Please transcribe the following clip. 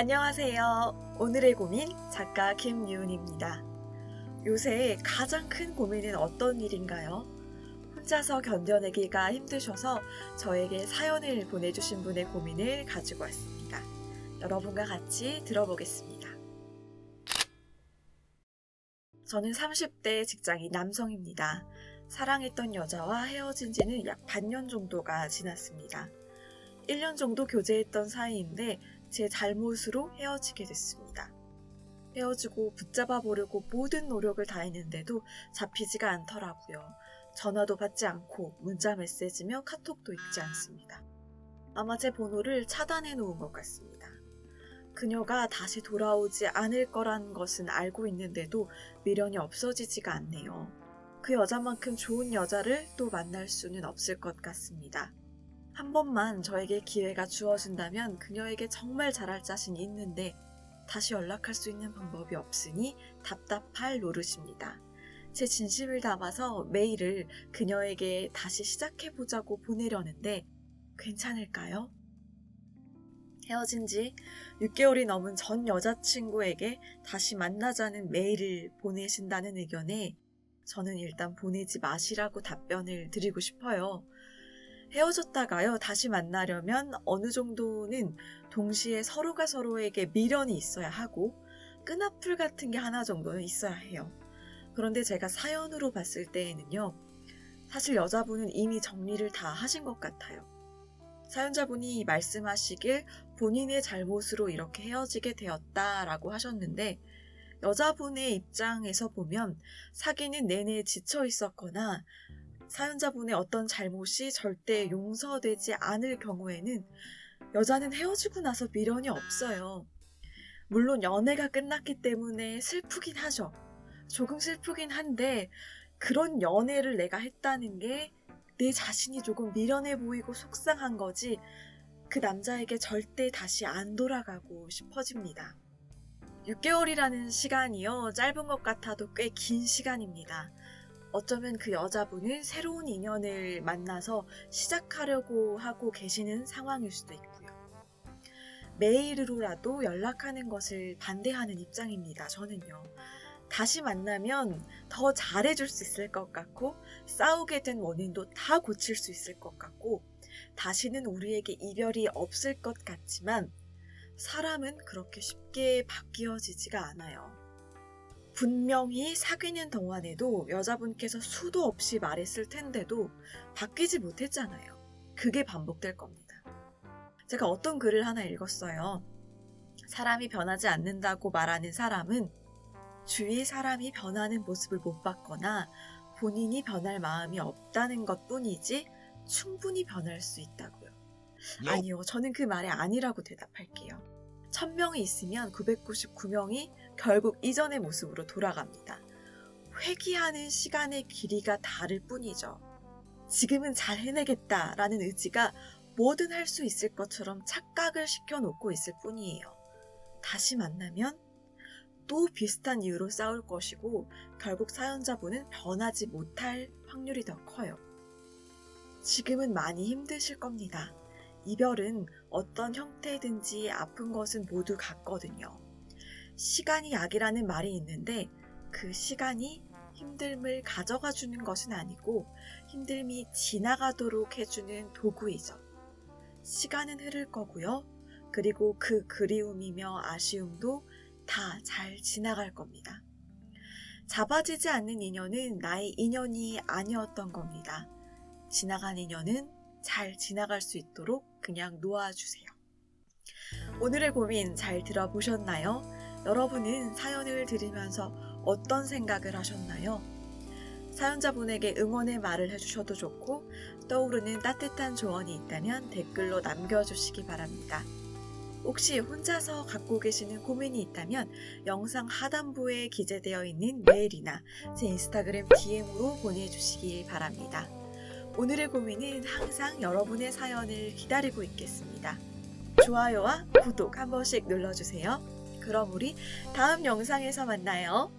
안녕하세요. 오늘의 고민 작가 김유은입니다. 요새 가장 큰 고민은 어떤 일인가요? 혼자서 견뎌내기가 힘드셔서 저에게 사연을 보내주신 분의 고민을 가지고 왔습니다. 여러분과 같이 들어보겠습니다. 저는 30대 직장인 남성입니다. 사랑했던 여자와 헤어진 지는 약 반년 정도가 지났습니다. 1년 정도 교제했던 사이인데 제 잘못으로 헤어지게 됐습니다. 헤어지고 붙잡아 보려고 모든 노력을 다했는데도 잡히지가 않더라고요. 전화도 받지 않고 문자 메시지며 카톡도 읽지 않습니다. 아마 제 번호를 차단해 놓은 것 같습니다. 그녀가 다시 돌아오지 않을 거란 것은 알고 있는데도 미련이 없어지지가 않네요. 그 여자만큼 좋은 여자를 또 만날 수는 없을 것 같습니다. 한 번만 저에게 기회가 주어진다면 그녀에게 정말 잘할 자신이 있는데 다시 연락할 수 있는 방법이 없으니 답답할 노릇입니다. 제 진심을 담아서 메일을 그녀에게 다시 시작해보자고 보내려는데 괜찮을까요? 헤어진 지 6개월이 넘은 전 여자친구에게 다시 만나자는 메일을 보내신다는 의견에 저는 일단 보내지 마시라고 답변을 드리고 싶어요. 헤어졌다가요, 다시 만나려면 어느 정도는 동시에 서로가 서로에게 미련이 있어야 하고, 끈앞풀 같은 게 하나 정도는 있어야 해요. 그런데 제가 사연으로 봤을 때에는요, 사실 여자분은 이미 정리를 다 하신 것 같아요. 사연자분이 말씀하시길 본인의 잘못으로 이렇게 헤어지게 되었다라고 하셨는데, 여자분의 입장에서 보면 사귀는 내내 지쳐 있었거나 사연자분의 어떤 잘못이 절대 용서되지 않을 경우에는 여자는 헤어지고 나서 미련이 없어요. 물론 연애가 끝났기 때문에 슬프긴 하죠. 조금 슬프긴 한데 그런 연애를 내가 했다는 게 내 자신이 조금 미련해 보이고 속상한 거지 그 남자에게 절대 다시 안 돌아가고 싶어집니다. 6개월이라는 시간이요. 짧은 것 같아도 꽤 긴 시간입니다. 어쩌면 그 여자분은 새로운 인연을 만나서 시작하려고 하고 계시는 상황일 수도 있고요. 메일로라도 연락하는 것을 반대하는 입장입니다. 저는요. 다시 만나면 더 잘해줄 수 있을 것 같고, 싸우게 된 원인도 다 고칠 수 있을 것 같고, 다시는 우리에게 이별이 없을 것 같지만, 사람은 그렇게 쉽게 바뀌어지지가 않아요. 분명히 사귀는 동안에도 여자분께서 수도 없이 말했을 텐데도 바뀌지 못했잖아요. 그게 반복될 겁니다. 제가 어떤 글을 하나 읽었어요. 사람이 변하지 않는다고 말하는 사람은 주위 사람이 변하는 모습을 못 봤거나 본인이 변할 마음이 없다는 것 뿐이지 충분히 변할 수 있다고요. 아니요, 저는 그 말이 아니라고 대답할게요. 1000명이 있으면 999명이 결국 이전의 모습으로 돌아갑니다. 회귀하는 시간의 길이가 다를 뿐이죠. 지금은 잘 해내겠다라는 의지가 뭐든 할 수 있을 것처럼 착각을 시켜놓고 있을 뿐이에요. 다시 만나면 또 비슷한 이유로 싸울 것이고 결국 사연자분은 변하지 못할 확률이 더 커요. 지금은 많이 힘드실 겁니다. 이별은 어떤 형태든지 아픈 것은 모두 같거든요. 시간이 약이라는 말이 있는데 그 시간이 힘듦을 가져가 주는 것은 아니고 힘듦이 지나가도록 해주는 도구이죠. 시간은 흐를 거고요. 그리고 그 그리움이며 아쉬움도 다 잘 지나갈 겁니다. 잡아지지 않는 인연은 나의 인연이 아니었던 겁니다. 지나간 인연은 잘 지나갈 수 있도록 그냥 놓아주세요. 오늘의 고민 잘 들어보셨나요? 여러분은 사연을 들으면서 어떤 생각을 하셨나요? 사연자분에게 응원의 말을 해주셔도 좋고 떠오르는 따뜻한 조언이 있다면 댓글로 남겨주시기 바랍니다. 혹시 혼자서 갖고 계시는 고민이 있다면 영상 하단부에 기재되어 있는 메일이나 제 인스타그램 DM으로 보내주시기 바랍니다. 오늘의 고민은 항상 여러분의 사연을 기다리고 있겠습니다. 좋아요와 구독 한 번씩 눌러주세요. 그럼 우리 다음 영상에서 만나요.